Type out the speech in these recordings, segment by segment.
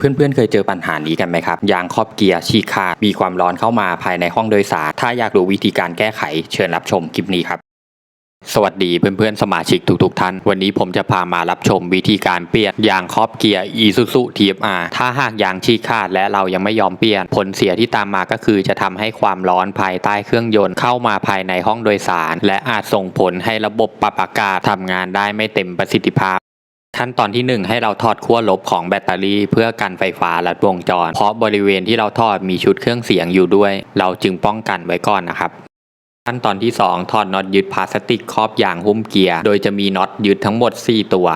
เพื่อนๆ เคยเจอปัญหานี้กันไหมครับ ยางครอบเกียร์ฉีกขาด มีความร้อนเข้ามาภายในห้องโดยสาร ถ้าอยากรู้วิธีการแก้ไข เชิญรับชมคลิปนี้ครับ สวัสดีเพื่อนๆ สมาชิกทุกๆ ท่าน วันนี้ผมจะพามารับชมวิธีการเปลี่ยนยางครอบเกียร์ Isuzu TFR ถ้าหากยางฉีกขาดและเรายังไม่ยอมเปลี่ยน ผลเสียที่ตามมาก็คือจะทำให้ความร้อนภายใต้เครื่องยนต์เข้ามาภายในห้องโดยสาร และอาจส่งผลให้ระบบปรับอากาศทำงานได้ไม่เต็มประสิทธิภาพ ขั้นตอนที่ 1 ให้เราถอดขั้วลบของแบตเตอรี่ เพื่อกันไฟฟ้าลัดวงจร เพราะบริเวณที่เราถอดมีชุดเครื่องเสียงอยู่ด้วย เราจึงป้องกันไว้ก่อนนะครับขั้นตอนที่ 2 ถอดน็อตยึดพลาสติกครอบยางหุ้มเกียร์ โดยจะมีน็อตยึดทั้งหมด 4 ตัว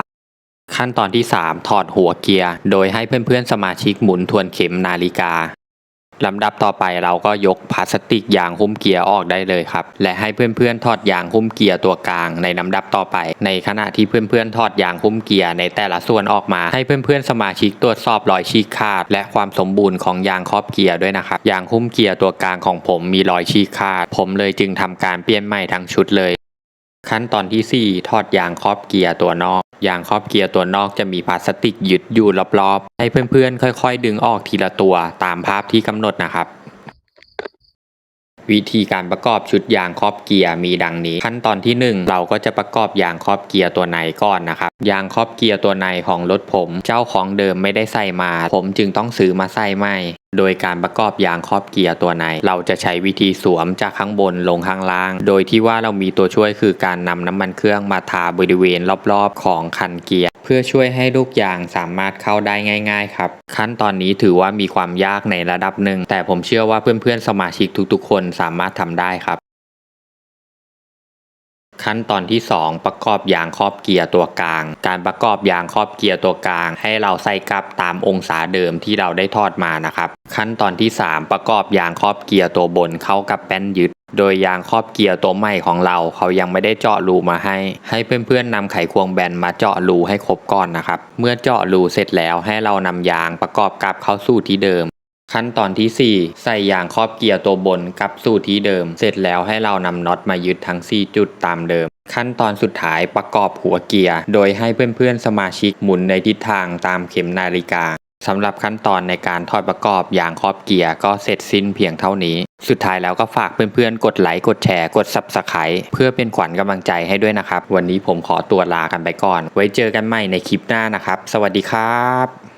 ขั้นตอนที่ 3 ถอดหัวเกียร์ โดยให้เพื่อนๆสมาชิกหมุนทวนเข็มนาฬิกา ลำดับต่อไปเราก็ยกพลาสติกยางหุ้มเกียร์ออกได้เลยครับ และให้เพื่อนๆ ถอดยางหุ้มเกียร์ตัวกลางในลำดับต่อไป ในขณะที่เพื่อนๆ ถอดยางหุ้มเกียร์ในแต่ละส่วนออกมา ให้เพื่อนๆ สมาชิกตรวจสอบรอยฉีกขาด และความสมบูรณ์ของยางครอบเกียร์ด้วยนะครับ ยางหุ้มเกียร์ตัวกลางของผมมีรอยฉีกขาด ผมเลยจึงทำการเปลี่ยนใหม่ทั้งชุดเลย ขั้นตอนที่ 4 ถอดยางครอบเกียร์ตัวนอก ยางครอบเกียร์ตัวนอกจะมีพลาสติกยึดอยู่รอบๆ ให้เพื่อนๆ ค่อยๆ ดึงออกทีละตัวตามภาพที่กำหนดนะครับ วิธีการประกอบชุดยางครอบเกียร์มีดังนี้ ขั้นตอนที่ 1 เราก็จะประกอบยางครอบเกียร์ตัวในก่อนนะครับ ยางครอบเกียร์ตัวในของรถผม เจ้าของเดิมไม่ได้ใส่มา ผมจึงต้องซื้อมาใส่ใหม่ โดยการประกอบยางครอบเกียร์ตัวใน เราจะใช้วิธีสวมจากข้างบนลงข้างล่าง โดยที่ว่าเรามีตัวช่วยคือการนำน้ำมันเครื่องมาทาบริเวณรอบๆ ของคันเกียร์ เพื่อช่วยให้ลูกยางสามารถเข้าได้ง่าย ๆ ครับ ขั้นตอนนี้ถือว่ามีความยากในระดับหนึ่งแต่ผมเชื่อว่าเพื่อนๆสมาชิกทุกๆ คนสามารถทำได้ครับ ขั้นตอนที่ 2 ประกอบยางครอบเกียร์ตัวกลาง การประกอบยางครอบเกียร์ตัวกลาง ให้เราใส่กลับตามองศาเดิมที่เราได้ทอดมานะครับ ขั้นตอนที่ 3 ประกอบยางครอบเกียร์ตัวบนเข้ากับแป้นยึด โดยยางครอบเกียร์ตัวใหม่ของเรา เขายังไม่ได้เจาะรูมาให้ ให้เพื่อนๆนำไขควงแบนมาเจาะรูให้ครบก่อนนะครับ เมื่อเจาะรูเสร็จแล้วให้เรานำยางประกอบกลับเข้าสู่ที่เดิม ขั้นตอนที่ 4 ใส่ยางครอบเกียร์ตัวบนกลับสู่ที่เดิม เสร็จแล้วให้เรานำน็อตมายึดทั้ง 4 จุดตามเดิม ขั้นตอนสุดท้ายประกอบหัวเกียร์ โดยให้เพื่อนๆสมาชิกหมุนในทิศทางตามเข็มนาฬิกาสำหรับขั้นตอนในการทอดประกอบยางครอบเกียร์ก็เสร็จสิ้นเพียงเท่านี้ สุดท้ายแล้วก็ฝากเพื่อนๆ กดไลค์กดแชร์กด Subscribe เพื่อเป็นขวัญกำลังใจให้ด้วยนะครับ วันนี้ผมขอตัวลากันไปก่อน ไว้เจอกันใหม่ในคลิปหน้านะครับ สวัสดีครับ